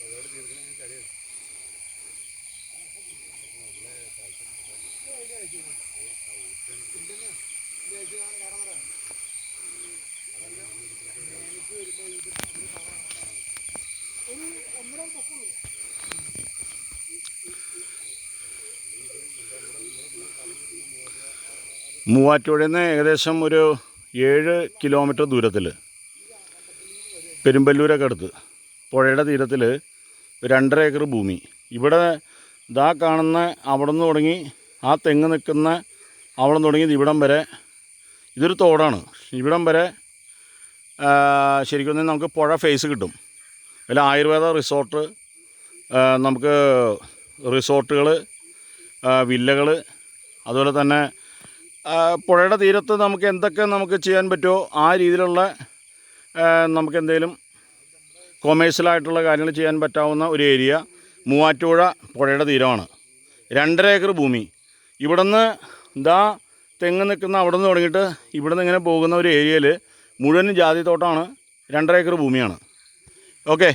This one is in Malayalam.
അതോട് മൂവാറ്റുപുഴയിൽ നിന്ന് ഏകദേശം ഒരു ഏഴ് കിലോമീറ്റർ ദൂരത്തിൽ പെരുമ്പല്ലൂരൊക്കെ അടുത്ത്. പുഴയുടെ തീരത്തിൽ രണ്ടര ഏക്കർ ഭൂമി. ഇവിടെ ഇതാ കാണുന്ന അവിടെ നിന്ന് തുടങ്ങി ആ തെങ്ങ് നിൽക്കുന്ന അവിടെ നിന്ന് തുടങ്ങി ഇവിടം വരെ ഇതൊരു തോടാണ്. ഇവിടം വരെ ശരിക്കും നമുക്ക് പുഴ ഫേസ് കിട്ടും. അതിൽ ആയുർവേദ റിസോർട്ട് നമുക്ക് റിസോർട്ടുകൾ വില്ലകൾ അതുപോലെ തന്നെ പുഴയുടെ തീരത്ത് നമുക്ക് എന്തൊക്കെ നമുക്ക് ചെയ്യാൻ പറ്റുമോ ആ രീതിയിലുള്ള നമുക്ക് എന്തെങ്കിലും കൊമേഴ്സ്യലായിട്ടുള്ള കാര്യങ്ങൾ ചെയ്യാൻ പറ്റാവുന്ന ഒരു ഏരിയ മൂവാറ്റുപുഴ പുഴയുടെ തീരമാണ്. രണ്ടര ഏക്കർ ഭൂമി. ഇവിടുന്ന് ഇതാ തെങ്ങ് നിൽക്കുന്ന അവിടെ നിന്ന് തുടങ്ങിയിട്ട് ഇവിടെ നിന്ന് ഇങ്ങനെ പോകുന്ന ഒരു ഏരിയയിൽ മുഴുവൻ ജാതി തോട്ടമാണ് രണ്ടര ഏക്കർ ഭൂമിയാണ്. ഓക്കെ